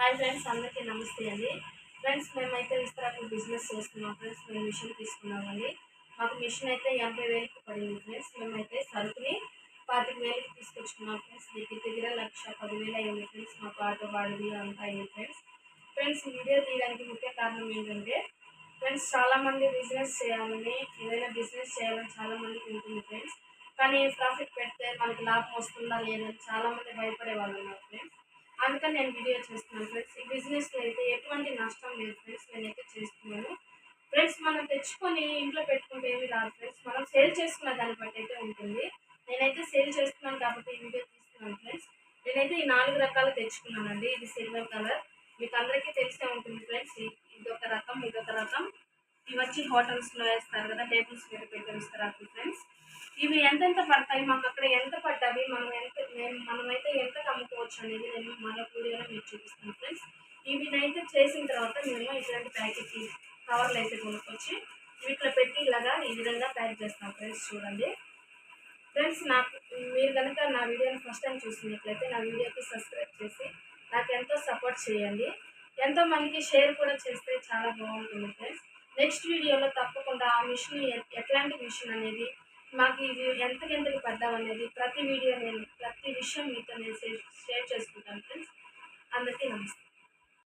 Hi friends అందరికీ నమస్తే అండి. ఫ్రెండ్స్ మేమైతే విస్తరాకు బిజినెస్ చేస్తున్నాం. ఫ్రెండ్స్ మేము మిషన్ తీసుకున్నామండి మాకు మిషన్ అయితే ఎనభై వేలకి పడింది ఫ్రెండ్స్. మేమైతే సరుకుని పాతిక వేలకి తీసుకొచ్చుకున్నాం ఫ్రెండ్స్. దగ్గర దగ్గర లక్ష పదివేలు అయింది ఫ్రెండ్స్. మాకు ఆటో బాడిది అంతా అయింది ఫ్రెండ్స్. ఫ్రెండ్స్ వీడియో తీయడానికి ముఖ్య కారణం ఏంటంటే ఫ్రెండ్స్ చాలామంది బిజినెస్ చేయాలని ఏదైనా బిజినెస్ చేయాలని చాలామందికి ఉంటుంది ఫ్రెండ్స్. కానీ ప్రాఫిట్ పెడితే మనకి లాభం వస్తుందా లేదని చాలామంది భయపడే వాళ్ళు ఉన్నారు. అందుకని నేను వీడియో చేస్తున్నాను ఫ్రెండ్స్. ఈ బిజినెస్లో అయితే ఎటువంటి నష్టం లేదు ఫ్రెండ్స్. నేనైతే చేస్తున్నాను. ఫ్రెండ్స్ మనం తెచ్చుకొని ఇంట్లో పెట్టుకుంటే ఏమి రాదు ఫ్రెండ్స్. మనం సేల్ చేసుకున్న దాన్ని బట్టి అయితే ఉంటుంది. నేనైతే సేల్ చేస్తున్నాను కాబట్టి ఈ వీడియో తీస్తున్నాను ఫ్రెండ్స్. నేనైతే ఈ నాలుగు రకాలు తెచ్చుకున్నానండి. ఇది సిల్వర్ కలర్. మీకు అందరికీ తెలిసే ఉంటుంది ఫ్రెండ్స్. ఇది ఒక రకం ఇది ఒక రకం. ఇవి వచ్చి హోటల్స్లో వేస్తారు కదా టేబుల్స్ మీద పెట్టి ఇస్తారు అప్పుడు ఫ్రెండ్స్. ఇవి ఎంతెంత పడతాయి? మాకు అక్కడ ఎంత పడ్డవి? మనం ఎంత మేము మనమైతే ఎంత అమ్ముకోవచ్చు అనేది నేను మరొక వీడియోలో మీకు చూపిస్తాను ఫ్రెండ్స్. ఇవినైతే చేసిన తర్వాత మేము ఇట్లాంటి ప్యాకెట్ కవర్లు అయితే కొనుక్కొచ్చి వీటిలో పెట్టి ఇలాగా ఈ విధంగా ప్యాక్ చేస్తాం ఫ్రెండ్స్ చూడండి. ఫ్రెండ్స్ నాకు మీరు కనుక నా వీడియోని ఫస్ట్ టైం చూసినట్లయితే నా వీడియోకి సబ్స్క్రైబ్ చేసి నాకు ఎంతో సపోర్ట్ చేయండి. ఎంతో మందికి షేర్ కూడా చేస్తే చాలా బాగుంటుంది ఫ్రెండ్స్. నెక్స్ట్ వీడియోలో తప్పకుండా ఆ మిషన్ ఎ- ఎట్లాంటి మిషన్ అనేది మాకు ఇది ఎంతకెంతకి పడ్డామనేది ప్రతి వీడియో నేను ప్రతి విషయం మీతో నేను